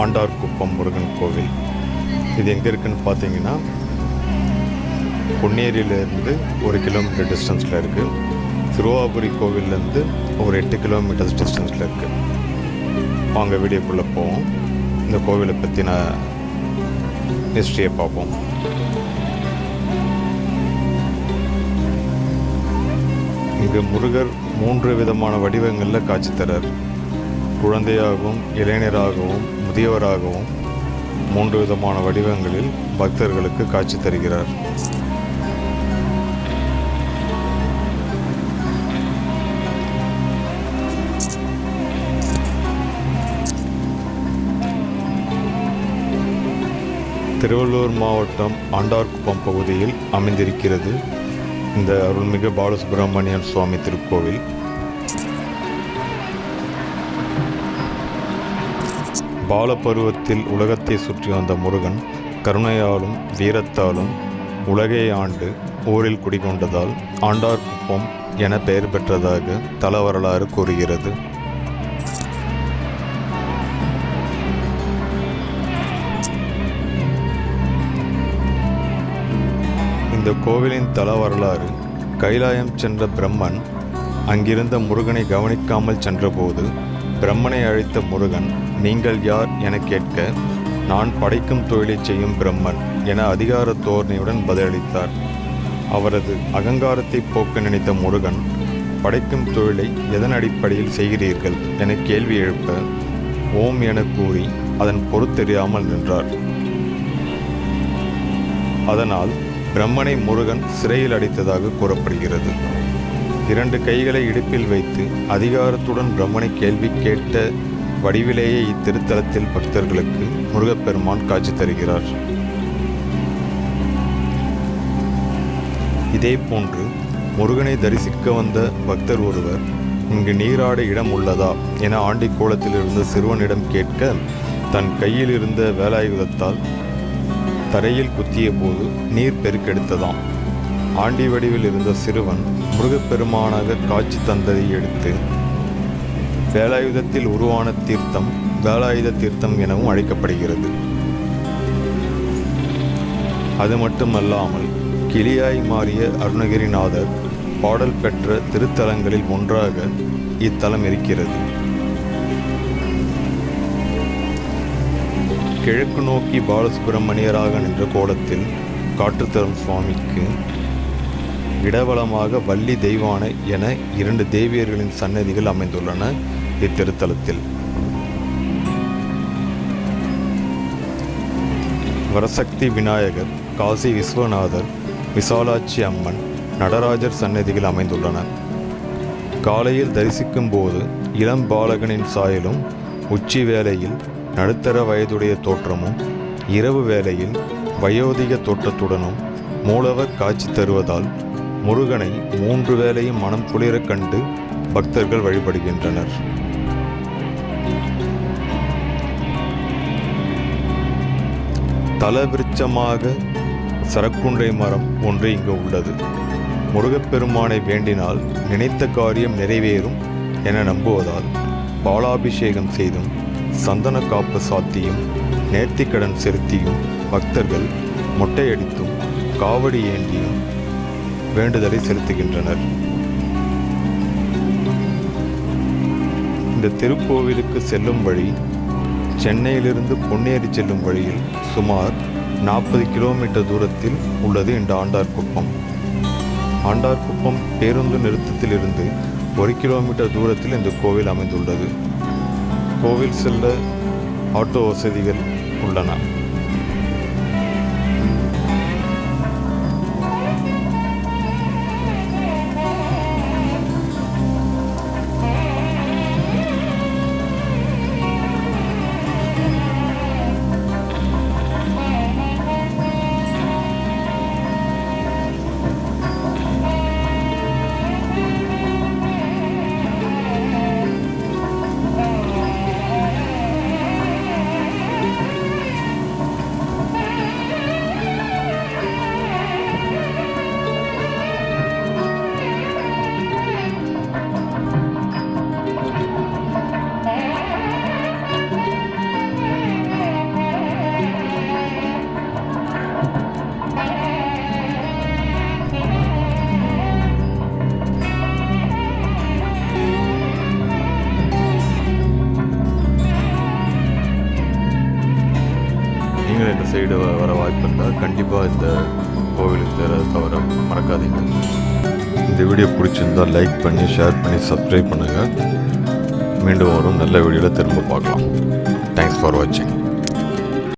ஆண்டார் குப்பம் முருகன் கோவில். இது எங்கே இருக்குன்னு பார்த்தீங்கன்னா பொன்னேரியிலேருந்து ஒரு கிலோமீட்டர் டிஸ்டன்ஸில் இருக்குது திருவாபுரி கோவிலேருந்து ஒரு எட்டு கிலோமீட்டர்ஸ் டிஸ்டன்ஸில் இருக்குது வாங்க வீடியோக்குள்ளே போவோம். இந்த கோவிலை பற்றின ஹிஸ்ட்ரியை பார்ப்போம். இங்கு முருகர் மூன்று விதமான வடிவங்களில் காட்சி தரார். குழந்தையாகவும் இளைஞராகவும் முதியவராகவும் மூன்று விதமான வடிவங்களில் பக்தர்களுக்கு காட்சி தருகிறார். திருவள்ளூர் மாவட்டம் ஆண்டார்குப்பம் பகுதியில் அமைந்திருக்கிறது இந்த அருள்மிகு பாலசுப்பிரமணியன் சுவாமி திருக்கோவில். பாலபருவத்தில் உலகத்தை சுற்றி வந்த முருகன் கருணையாலும் வீரத்தாலும் உலகை ஆண்டு ஊரில் குடிகொண்டதால் ஆண்டார்குப்பம் என பெயர் பெற்றதாக தல வரலாறு கூறுகிறது. இந்த கோவிலின் தல வரலாறு கைலாயம் சென்ற பிரம்மன் அங்கிருந்த முருகனை கவனிக்காமல் சென்றபோது பிரம்மனை அழைத்த முருகன் நீங்கள் யார் என கேட்க நான் படைக்கும் தொழிலை செய்யும் பிரம்மன் என அதிகார தோரணையுடன் பதிலளித்தார். அவரது அகங்காரத்தை போக்க நினைத்த முருகன் படைக்கும் தொழிலை எதன் அடிப்படையில் செய்கிறீர்கள்? என கேள்வி எழுப்ப ஓம் என கூறி அதன் பொறுத்தெரியாமல் நின்றார். அதனால் பிரம்மனை முருகன் சிறையில் அடைத்ததாக கூறப்படுகிறது. இரண்டு கைகளை இடுப்பில் வைத்து அதிகாரத்துடன் பிரம்மனை கேள்வி கேட்ட வடிவிலேயே இத்திருத்தலத்தில் பக்தர்களுக்கு முருகப்பெருமான் காட்சி தருகிறார். இதே போன்று முருகனை தரிசிக்க வந்த பக்தர் ஒருவர் இங்கு நீராட இடம் உள்ளதா? என ஆண்டி கோலத்தில் இருந்த சிறுவனிடம் கேட்க தன் கையில் இருந்த வேலாயுதத்தால் தரையில் குத்திய போது நீர் பெருக்கெடுத்ததாம். ஆண்டி வடிவில் இருந்த சிறுவன் முருகப்பெருமானாக காட்சி தந்ததை எடுத்து வேலாயுதத்தில் உருவான தீர்த்தம் வேலாயுத தீர்த்தம் எனவும் அழைக்கப்படுகிறது. அது மட்டுமல்லாமல் கிளியாய் மாறிய அருணகிரிநாதர் பாடல் பெற்ற திருத்தலங்களில் ஒன்றாக இத்தலம் இருக்கிறது. கிழக்கு நோக்கி பாலசுப்பிரமணியராக நின்ற கோலத்தில் காற்றுத்தரும் சுவாமிக்கு இடவளமாக வள்ளி தெய்வானை என இரண்டு தேவியர்களின் சன்னதிகள் அமைந்துள்ளன இத்திருத்தலத்தில். வரசக்தி விநாயகர் காசி விஸ்வநாதர் விசாலாட்சி அம்மன் நடராஜர் சன்னதிகள் அமைந்துள்ளன காலையில் தரிசிக்கும் போது இளம் பாலகனின் சாயலும் உச்சி வேளையில் நடுத்தர வயதுடைய தோற்றமும் இரவு வேளையில் வயோதிக தோற்றத்துடனும் மூலவர் காட்சி தருவதால் முருகனை மூன்று வேளையும் மனம் குளிரக் கண்டு பக்தர்கள் வழிபடுகின்றனர். தலவிருச்சமாக சரக்குன்றை மரம் ஒன்று இங்கு உள்ளது. முருகப்பெருமானை வேண்டினால் நினைத்த காரியம் நிறைவேறும் என நம்புவதால் பாலாபிஷேகம் செய்தும் சந்தன காப்பு சாத்தியும் நேர்த்திக்கடன் செலுத்தியும் பக்தர்கள் மொட்டையடித்தும் காவடி ஏந்தியும் வேண்டுதலை செலுத்துகின்றனர். இந்த திருக்கோவிலுக்கு செல்லும் வழி சென்னையிலிருந்து பொன்னேரி செல்லும் வழியில் சுமார் நாற்பது கிலோமீட்டர் தூரத்தில் உள்ளது இந்த ஆண்டார்குப்பம். ஆண்டார்குப்பம் பேருந்து நிறுத்தத்திலிருந்து ஒரு கிலோமீட்டர் தூரத்தில் இந்த கோவில் அமைந்துள்ளது. கோவில் செல்ல ஆட்டோ வசதிகள் உள்ளன. நீங்கள் இந்த சைடு வர வாய்ப்பு இருந்தால் கண்டிப்பாக இந்த கோவிலுக்கு தர தவிர மறக்காதீங்க. இந்த வீடியோ பிடிச்சிருந்தால் லைக் பண்ணி ஷேர் பண்ணி சப்ஸ்கிரைப் பண்ணுங்கள் மீண்டும் வரும் நல்ல வீடியோவில் திரும்ப பார்க்கலாம். தேங்க்ஸ் ஃபார் வாட்சிங்